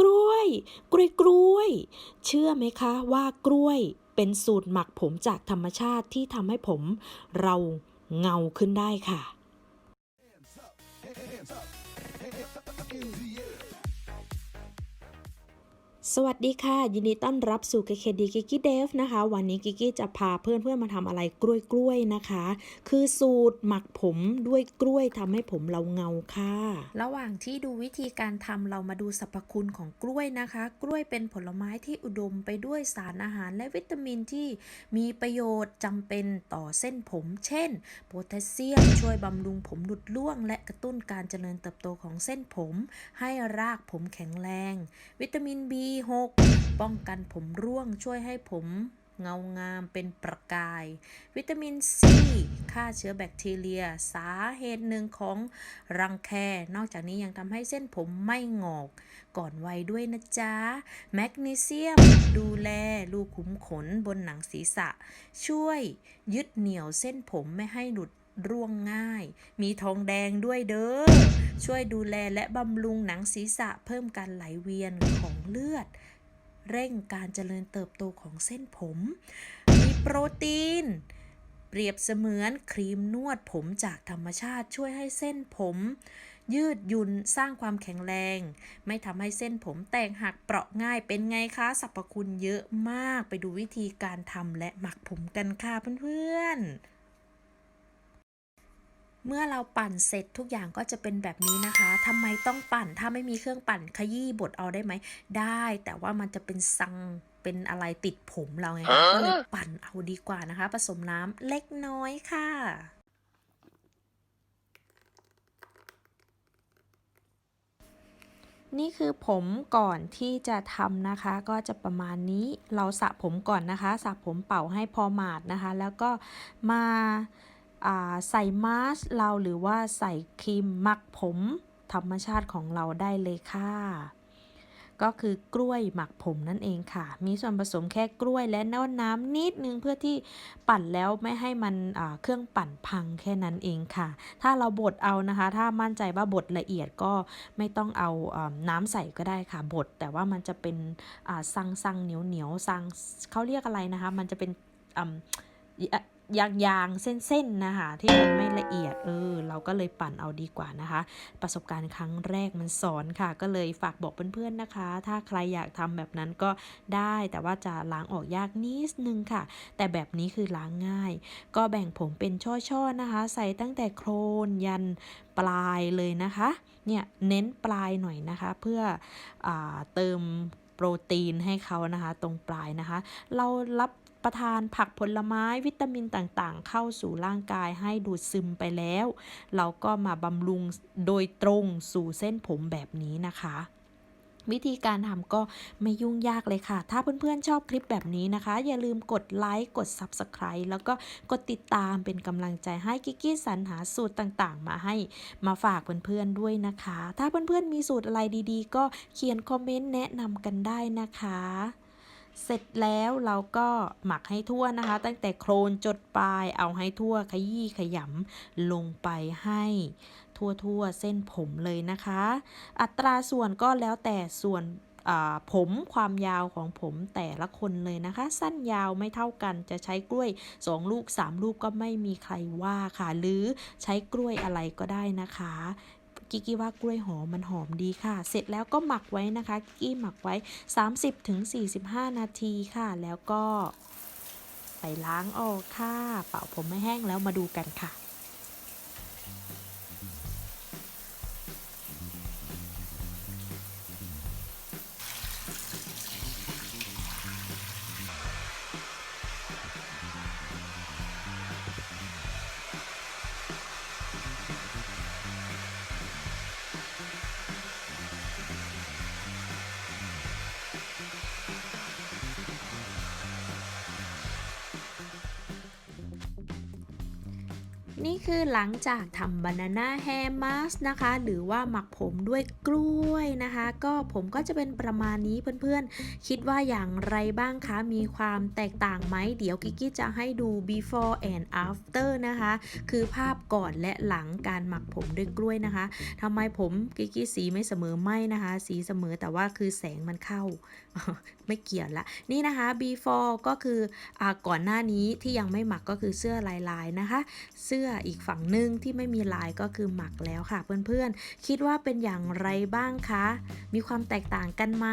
กล้วย กล้วยกล้วย เชื่อไหมคะว่ากล้วย เป็นสูตรหมักผมจากธรรมชาติที่ทำให้ผมเราเงาขึ้นได้ค่ะ สวัสดีค่ะ ยินดีต้อนรับสู่ KKD Kiki Dev นะคะ วันนี้กิกกี้จะพาเพื่อนๆมาทำอะไรกล้วยๆนะคะ คือสูตรหมักผมด้วยกล้วยทำให้ผมเราเงาค่ะ ระหว่างที่ดูวิธีการทำเรามาดูสรรพคุณของกล้วยนะคะ กล้วยเป็นผลไม้ที่อุดมไปด้วยสารอาหารและวิตามินที่มีประโยชน์จำเป็นต่อเส้นผม เช่น โพแทสเซียมช่วยบำรุงผมหลุดร่วง และกระตุ้นการเจริญเติบโตของเส้นผม ให้รากผมแข็งแรง วิตามิน6 ป้องกันผมร่วงช่วยให้ผมเงางามเป็นประกาย วิตามิน C ฆ่าเชื้อแบคทีเรีย สาเหตุหนึ่งของรังแคนอกจากนี้ยังทำให้เส้นผมไม่งอก ก่อนวัยด้วยนะจ๊ะ แมกนีเซียม ดูแลรูขุมขนบนหนังศีรษะ ช่วยยึดเหนี่ยวเส้นผมไม่ให้หลุด ร่วงง่าย มีทองแดงด้วยเด้อ ช่วยดูแลและบำรุงหนังศีรษะเพิ่มการไหลเวียนของเลือด เร่งการเจริญเติบโตของเส้นผม มีโปรตีน เปรียบเสมือนครีมนวดผมจากธรรมชาติช่วยให้เส้นผม ยืดหยุ่นสร้างความแข็งแรง ไม่ทำให้เส้นผมแตกหักเปราะง่ายเป็นไงคะสรรพคุณเยอะมากไปดูวิธีการทำและหมักผมกันค่ะเพื่อนๆ เมื่อเราปั่นเสร็จทุกอย่างก็จะเป็นแบบนี้นะคะทำไมต้องปั่นถ้าไม่มีเครื่องปั่นขยี้บดเอาได้ไหม ได้ แต่ว่ามันจะเป็นซังเป็นอะไรติดผมเราไงคะก็เลยปั่นเอาดีกว่านะคะ ผสมน้ำเล็กน้อยค่ะนี่คือผมก่อนที่จะทำนะคะ ก็จะประมาณนี้เราสระผมก่อนนะคะสระผมเป่าให้พอหมาดนะคะ แล้วก็มาอ่า ใส่มาสก์เราหรือว่าใส่ครีมหมักผมธรรมชาติของเราได้เลยค่ะ ก็คือกล้วยหมักผมนั่นเองค่ะ มีส่วนผสมแค่กล้วยและน้ำน้ำนิดนึงเพื่อที่ปั่นแล้วไม่ให้มันเครื่องปั่นพังแค่นั้นเองค่ะ ถ้าเราบดเอานะคะ ถ้ามั่นใจว่าบดละเอียดก็ไม่ต้องเอาอน้ำใส่ก็ได้ค่ะบดแต่ว่ามันจะเป็นซังซังเหนียวเหนียวซังเขาเรียกอะไรนะคะ มันจะเป็น ยางยางๆเส้นๆนะคะที่มันไม่ละเอียดเออเราก็เลยปั่นเอาดีกว่านะคะ ประสบการณ์ครั้งแรกมันสอนค่ะ ก็เลยฝากบอกเพื่อนๆนะคะ ถ้าใครอยากทำแบบนั้นก็ได้แต่ว่าจะล้างออกยากนิดนึงค่ะ แต่แบบนี้คือล้างง่าย ก็แบ่งผมเป็นช่อๆนะคะ ใส่ตั้งแต่โครนยันปลายเลยนะคะเนี่ยเน้นปลายหน่อยนะคะ เพื่ออเติม โปรตีนให้เขานะคะ ตรงปลายนะคะ เรารับประทานผักผลไม้วิตามินต่างๆ เข้าสู่ร่างกายให้ดูดซึมไปแล้ว เราก็มาบำรุงโดยตรงสู่เส้นผมแบบนี้นะคะ วิธีการทำก็ไม่ยุ่งยากเลยค่ะ ถ้าเพื่อนๆชอบคลิปแบบนี้นะคะ อย่าลืมกดไลค์ กด Subscribe แล้วก็กดติดตามเป็นกำลังใจให้กิกกี้สรรหาสูตรต่างๆ มาให้มาฝากเพื่อนๆด้วยนะคะ ถ้าเพื่อนๆมีสูตรอะไรดีๆ ก็เขียนคอมเมนต์แนะนำกันได้นะคะ เสร็จแล้วเราก็หมักให้ทั่วนะคะ ตั้งแต่โครนจดปลายเอาให้ทั่วขยี้ขยำลงไปให้ทั่วๆเส้นผมเลยนะคะ อัตราส่วนก็แล้วแต่ส่วนผมความยาวของผมแต่ละคนเลยนะคะ สั้นยาวไม่เท่ากันจะใช้กล้วย 2 ลูก 3 ลูกก็ไม่มีใครว่าค่ะ หรือใช้กล้วยอะไรก็ได้นะคะ กิกกี้ว่ากล้วยหอมมันหอมดีค่ะ เสร็จแล้วก็หมักไว้นะคะกิกี้หมักไว้ 30-45 นาทีค่ะ แล้วก็ ไปล้างออกค่ะ เป่าผมไม่แห้งแล้วมาดูกันค่ะ นี่คือหลังจากทำ banana hair mask นะคะ หรือว่าหมักผมด้วยกล้วยนะคะ ก็ผมก็จะเป็นประมาณนี้เพื่อนๆ คิดว่าอย่างไรบ้างคะ มีความแตกต่างไหม เดี๋ยวกิกกี้จะให้ดู before and after นะคะ คือภาพก่อนและหลังการหมักผมด้วยกล้วยนะคะทำไมผมกิกกี้สีไม่เสมอไม่นะคะ สีเสมอแต่ว่าคือแสงมันเข้า ไม่เกี่ยวละ นี่นะคะ before ก็คืออก่อนหน้านี้ที่ยังไม่หมักก็คือเสื้อลายๆนะคะ เสื้อออีกฝั่งหนึ่งที่ไม่มีลายก็คือหมักแล้วค่ะเพื่อนๆ คิดว่าเป็นอย่างไรบ้างคะ มีความแตกต่างกันไหม